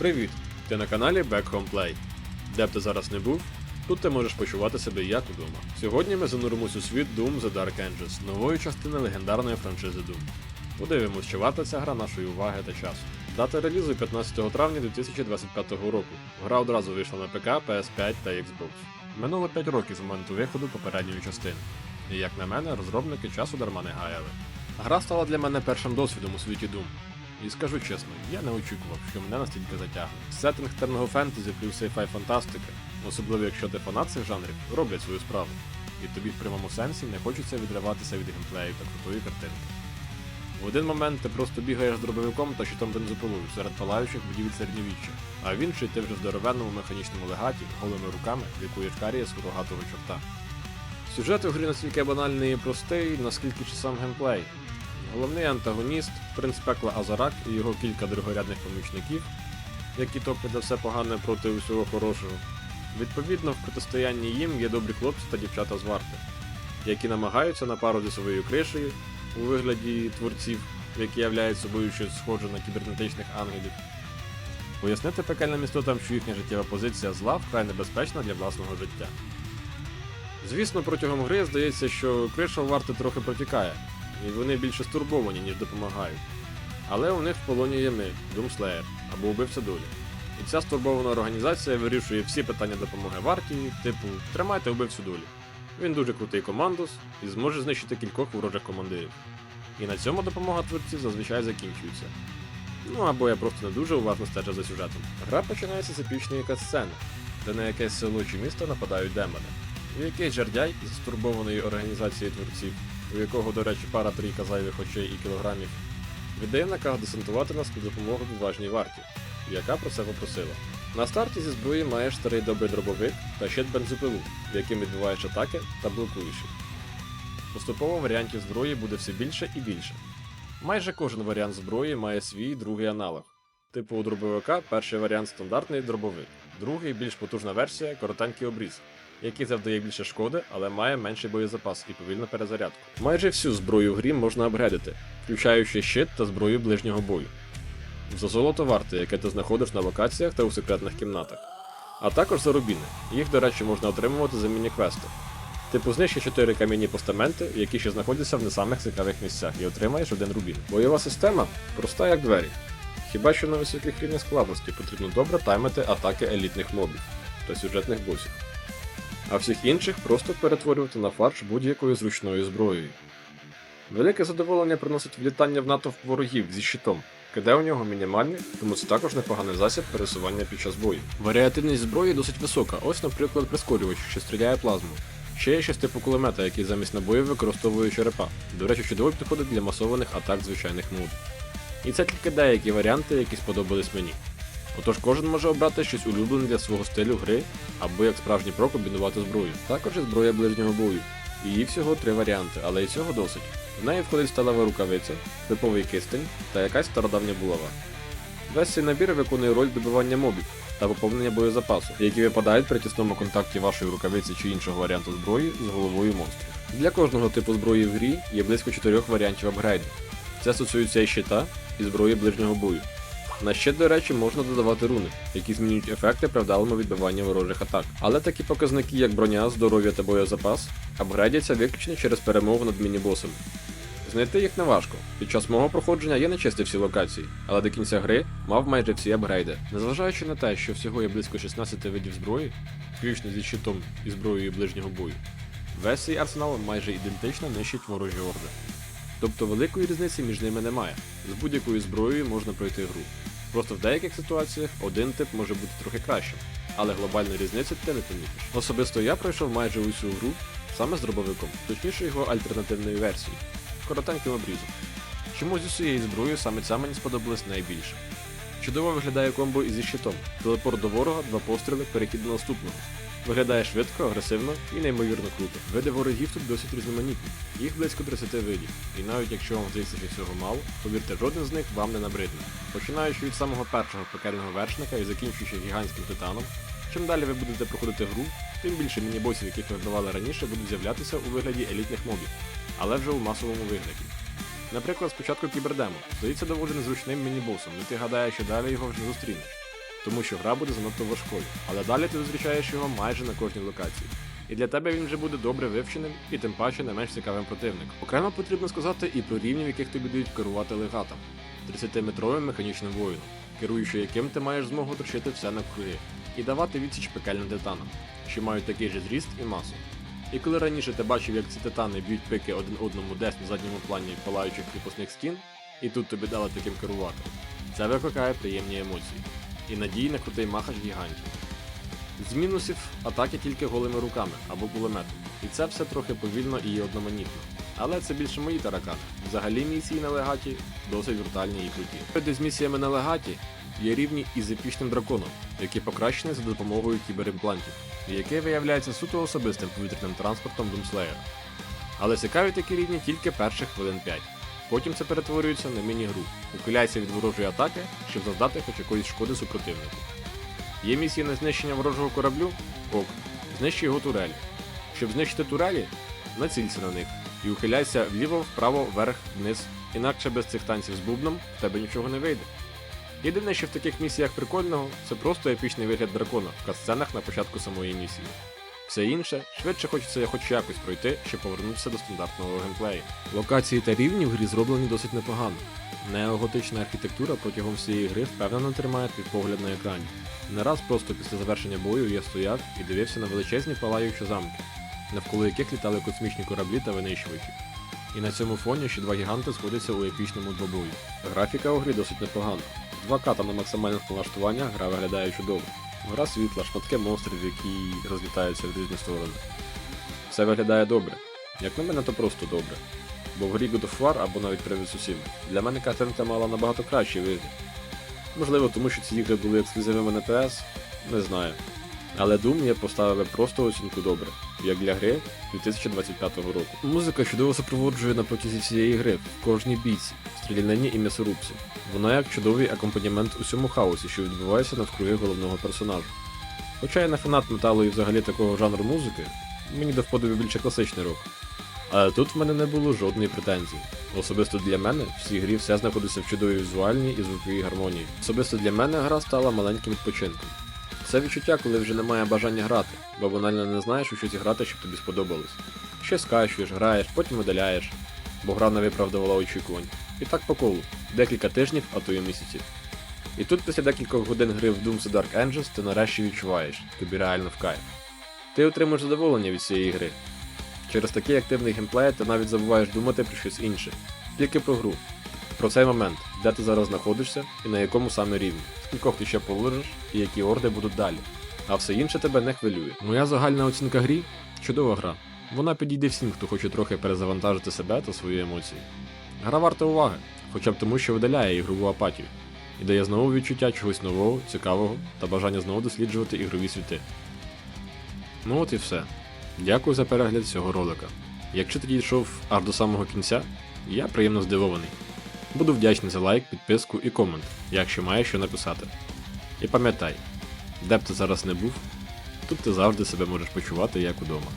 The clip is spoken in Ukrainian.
Привіт! Ти на каналі Back Home Play. Де б ти зараз не був, тут ти можеш почувати себе як удома. Сьогодні ми зануримось у світ Doom The Dark Ages, нової частини легендарної франшизи Doom. Подивимось, чи варта ця гра нашої уваги та часу. Дата релізу 15 травня 2025 року. Гра одразу вийшла на ПК, PS5 та Xbox. Минуло 5 років з моменту виходу попередньої частини. І як на мене, розробники часу дарма не гаяли. Гра стала для мене першим досвідом у світі Doom. І скажу чесно, я не очікував, що мене настільки затягне. Сеттинг темного фентезі плюс сейфай фантастика, особливо якщо ти фанат цих жанрів, роблять свою справу. І тобі в прямому сенсі не хочеться відриватися від геймплею та крутої картинки. В один момент ти просто бігаєш з дробовиком та щитом бензопилою серед палаючих будівель середньовіччя, а в інший ти вже в здоровенному механічному легаті, голими руками лікуєш карія з рогатого чорта. Сюжет у грі настільки банальний і простий, наскільки чи сам геймплей. Головний антагоніст, принц пекла Азарак і його кілька другорядних помічників, які топлять за все погане проти усього хорошого. Відповідно, в протистоянні їм є добрі хлопці та дівчата з варти, які намагаються на пару зі своєю кришею у вигляді творців, які являють собою щось схоже на кібернетичних ангелів. Пояснити пекельним істотам, що їхня життєва позиція зла вкрай небезпечна для власного життя. Звісно, протягом гри здається, що криша варти трохи протікає, і вони більше стурбовані, ніж допомагають. Але у них в полоні є ми, Doomslayer, або убивця долі. І ця стурбована організація вирішує всі питання допомоги варті, типу тримайте убивцю долі. Він дуже крутий командос і зможе знищити кількох ворожих командирів. І на цьому допомога творців зазвичай закінчується. Ну або я просто не дуже уважно стежу за сюжетом. Гра починається з епічної катсцени, де на якесь село чи місто нападають демони. І якийсь жердяй з стурбованої організації творців, у якого, до речі, пара трійка зайвих очей і кілограмів, віддає наказ десантувати нас на допомогу відважній варті, яка про це попросила. На старті зі зброї маєш старий добрий дробовик та щит бензопилу, яким відбиваєш атаки та блокуєш їх. Поступово варіантів зброї буде все більше і більше. Майже кожен варіант зброї має свій другий аналог. Типу у дробовика перший варіант стандартний дробовик, другий більш потужна версія коротенький обріз, який завдає більше шкоди, але має менший боєзапас і повільну перезарядку. Майже всю зброю в грі можна апгрейдити, включаючи щит та зброю ближнього бою. За золото варти, яке ти знаходиш на локаціях та у секретних кімнатах. А також за рубіни. Їх, до речі, можна отримувати за міні-квести. Типу знищи 4 кам'яні постаменти, які ще знаходяться в не самих цікавих місцях, і отримаєш один рубін. Бойова система проста як двері. Хіба що на високих рівнях складності потрібно добре таймити атаки елітних мобів та сюжетних босів. А всіх інших просто перетворювати на фарш будь-якою зручною зброєю. Велике задоволення приносить влітання в натовп ворогів зі щитом. КД у нього мінімальний, тому це також непоганий засіб пересування під час бою. Варіативність зброї досить висока, ось, наприклад, прискорювач, що стріляє плазмою. Ще є щось типу кулемета, який замість набоїв використовує черепа. До речі, чудово підходить для масованих атак звичайних мод. І це тільки деякі варіанти, які сподобались мені. Отож кожен може обрати щось улюблене для свого стилю гри, або як справжній про комбінувати зброю. Також і зброя ближнього бою. Її всього три варіанти, але і цього досить. В неї входить сталева рукавиця, типовий кистень та якась стародавня булава. Весь цей набір виконує роль добивання мобів та поповнення боєзапасу, які випадають при тісному контакті вашої рукавиці чи іншого варіанту зброї з головою монстрів. Для кожного типу зброї в грі є близько чотирьох варіантів апгрейду. Це стосується і щита, і зброї ближнього бою. На щит, до речі, можна додавати руни, які змінюють ефекти при вдалому ворожих атак. Але такі показники, як броня, здоров'я та боєзапас, апгрейдяться виключно через перемову над міні-босами. Знайти їх неважко. Під час мого проходження я не чистив всі локації, але до кінця гри мав майже всі апгрейди. Незважаючи на те, що всього є близько 16 видів зброї, включно зі щитом і зброєю ближнього бою, весь цей арсенал майже ідентично нищить ворожі орди. Тобто великої різниці між ними немає. З будь-якою зброєю можна пройти гру. Просто в деяких ситуаціях один тип може бути трохи кращим, але глобальну різницю ти не помітиш. Особисто я пройшов майже усю гру саме з дробовиком, точніше його альтернативної версії, коротеньким обрізом. Чомусь з усієї зброї саме ця мені сподобалась найбільше. Чудово виглядає комбо із щитом. Телепорт до ворога, два постріли, перехід до наступного. Виглядає швидко, агресивно і неймовірно круто. Види ворогів тут досить різноманітні, їх близько 30 видів, і навіть якщо вам здається, що цього мало, повірте, жоден з них вам не набридне. Починаючи від самого першого пекельного вершника і закінчуючи гігантським титаном, чим далі ви будете проходити гру, тим більше міні-босів, яких ви вбивали раніше, будуть з'являтися у вигляді елітних мобів, але вже у масовому вигляді. Наприклад, спочатку кібердемо, здається доволі незручним міні-босом, і ти гадаєш, що далі його вже не зустрінеш. Тому що гра буде занадто важкою, але далі ти зустрічаєш його майже на кожній локації. І для тебе він вже буде добре вивченим і тим паче не менш цікавим противником. Окремо потрібно сказати і про рівні, в яких тобі дають керувати легатом. 30-метровим механічним воїном, керуючи яким ти маєш змогу трощити все навкруги і давати відсіч пекельним титанам, що мають такий же зріст і масу. І коли раніше ти бачив, як ці титани б'ють пики один одному десь на задньому плані палаючих кріпосних стін, і тут тобі дали таким керувати, це викликає приємні емоції і надії на крутий махач гігантів. З мінусів атаки тільки голими руками або кулеметом, і це все трохи повільно і одноманітно. Але це більше мої таракани. Взагалі місії на легаті досить брутальні і круті. Поряд з місіями на легаті є рівні із епічним драконом, які покращені за допомогою кіберимплантів, і який виявляється суто особистим повітряним транспортом Doomslayer. Але цікаві такі рівні тільки перших хвилин 5. Потім це перетворюється на міні-гру. Ухиляйся від ворожої атаки, щоб завдати хоч якоїсь шкоди супротивнику. Є місії на знищення ворожого кораблю? Ок. Знищи його турелі. Щоб знищити турелі, націлься на них і ухиляйся вліво, вправо, вверх, вниз. Інакше без цих танців з бубном в тебе нічого не вийде. Єдине, що в таких місіях прикольного, це просто епічний вигляд дракона в катсценах на початку самої місії. Все інше, швидше хочеться хоч якось пройти, щоб повернутися до стандартного геймплею. Локації та рівні в грі зроблені досить непогано. Неоготична архітектура протягом всієї гри впевнено тримає твій погляд на екрані. Не раз просто після завершення бою я стояв і дивився на величезні палаючі замки, навколо яких літали космічні кораблі та винищувачі. І на цьому фоні ще два гіганти сходяться у епічному двобою. Графіка у грі досить непогана. 2К там на максимальних налаштуваннях гра виглядає чудово. Гра світла, шматки монстрів, які розлітаються в різні сторони. Все виглядає добре. Як на мене, то просто добре. Бо в грі God of War або навіть Привід усім. для мене картинка мала набагато кращий вигляд. Можливо, тому що ці ігри були ексклюзивами на PS, не знаю. Але Doom я поставив просто оцінку добре, як для гри 2025 року. Музика чудово супроводжує на протязі всієї гри, в кожній бійці, стрілянині і м'ясорубці. Вона як чудовий акомпанімент усьому хаосі, що відбувається навкруги головного персонажа. Хоча я не фанат металу і взагалі такого жанру музики, мені до вподоби більше класичний рок. Але тут в мене не було жодної претензії. Особисто для мене в цій грі все знаходиться в чудовій візуальній і звуковій гармонії. Особисто для мене гра стала маленьким відпочинком. Це відчуття, коли вже немає бажання грати, бо банально не знаєш, у що зіграти, щоб тобі сподобалось. Щось скачуєш, граєш, потім видаляєш, бо гра не виправдувала очікувань. І так по колу, декілька тижнів, а то й місяців. І тут після декількох годин гри в Doom The Dark Angels ти нарешті відчуваєш, тобі реально в кайф. Ти отримуєш задоволення від цієї гри. Через такий активний геймплей ти навіть забуваєш думати про щось інше, тільки про гру. Про цей момент, де ти зараз знаходишся і на якому саме рівні, скількох ти ще положиш і які орди будуть далі. А все інше тебе не хвилює. Моя загальна оцінка грі чудова гра. Вона підійде всім, хто хоче трохи перезавантажити себе та свої емоції. Гра варта уваги, хоча б тому, що видаляє ігрову апатію, і дає знову відчуття чогось нового, цікавого та бажання знову досліджувати ігрові світи. Ну от і все. Дякую за перегляд цього ролика. Якщо ти дійшов аж до самого кінця, я приємно здивований. Буду вдячний за лайк, підписку і комент, якщо маєш що написати. І пам'ятай, де б ти зараз не був, тут ти завжди себе можеш почувати як удома.